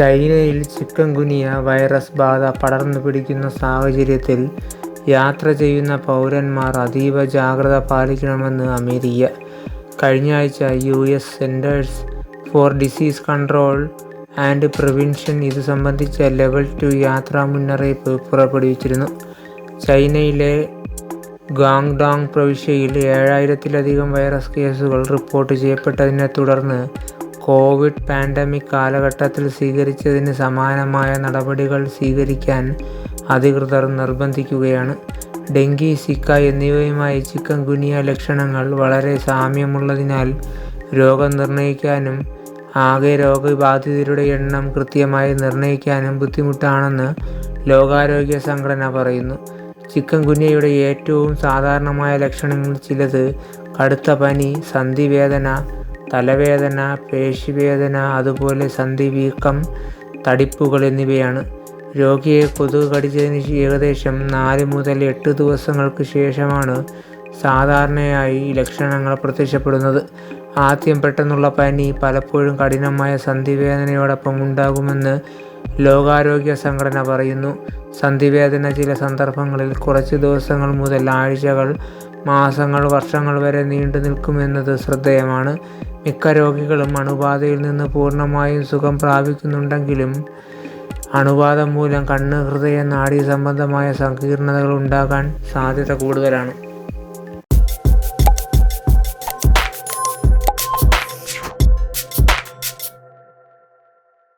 ചൈനയിൽ chicken ഗുനിയ virus ബാധ പടർന്നു പിടിക്കുന്ന സാഹചര്യത്തിൽ യാത്ര ചെയ്യുന്ന പൗരന്മാർ അതീവ ജാഗ്രത പാലിക്കണമെന്ന് അമേരിക്ക. കഴിഞ്ഞ ആഴ്ച U S centers for disease control and prevention ഇത് സംബന്ധിച്ച ലെവൽ ടു യാത്രാ മുന്നറിയിപ്പ് പുറപ്പെടുവിച്ചിരുന്നു. ചൈനയിലെ ഗാങ്ഡോങ് പ്രവിശ്യയിൽ ഏഴായിരത്തിലധികം വൈറസ് കേസുകൾ റിപ്പോർട്ട് ചെയ്യപ്പെട്ടതിനെ തുടർന്ന് കോവിഡ് പാൻഡമിക് കാലഘട്ടത്തിൽ സ്വീകരിച്ചതിന് സമാനമായ നടപടികൾ സ്വീകരിക്കാൻ അധികൃതർ നിർബന്ധിക്കുകയാണ്. ഡെങ്കി സിക്ക എന്നിവയുമായി ചിക്കൻ ഗുനിയ ലക്ഷണങ്ങൾ വളരെ സാമ്യമുള്ളതിനാൽ രോഗം നിർണയിക്കാനും ആകെ രോഗബാധിതരുടെ എണ്ണം കൃത്യമായി നിർണയിക്കാനും ബുദ്ധിമുട്ടാണെന്ന് ലോകാരോഗ്യ സംഘടന പറയുന്നു. ചിക്കൻ ഗുനിയയുടെ ഏറ്റവും സാധാരണമായ ലക്ഷണങ്ങളിൽ ചിലത് കടുത്ത പനി സന്ധിവേദന തലവേദന പേശിവേദന അതുപോലെ സന്ധിവീക്കം തടിപ്പുകൾ എന്നിവയാണ്. രോഗിയെ കൊതുക് കടിച്ചതിന് ഏകദേശം നാല് മുതൽ എട്ട് ദിവസങ്ങൾക്ക് ശേഷമാണ് സാധാരണയായി ലക്ഷണങ്ങൾ പ്രത്യക്ഷപ്പെടുന്നത്. ആദ്യം പെട്ടെന്നുള്ള പനി പലപ്പോഴും കഠിനമായ സന്ധിവേദനയോടൊപ്പം ഉണ്ടാകുമെന്ന് ലോകാരോഗ്യ സംഘടന പറയുന്നു. സന്ധിവേദന ചില സന്ദർഭങ്ങളിൽ കുറച്ച് ദിവസങ്ങൾ മുതൽ ആഴ്ചകൾ മാസങ്ങൾ വർഷങ്ങൾ വരെ നീണ്ടു നിൽക്കുമെന്നത് ശ്രദ്ധേയമാണ്. മിക്ക രോഗികളും അണുബാധയിൽ നിന്ന് പൂർണമായും സുഖം പ്രാപിക്കുന്നുണ്ടെങ്കിലും അണുബാധ മൂലം കണ്ണ് ഹൃദയ നാഡീ സംബന്ധമായ സങ്കീർണതകൾ ഉണ്ടാകാൻ സാധ്യത കൂടുതലാണ്.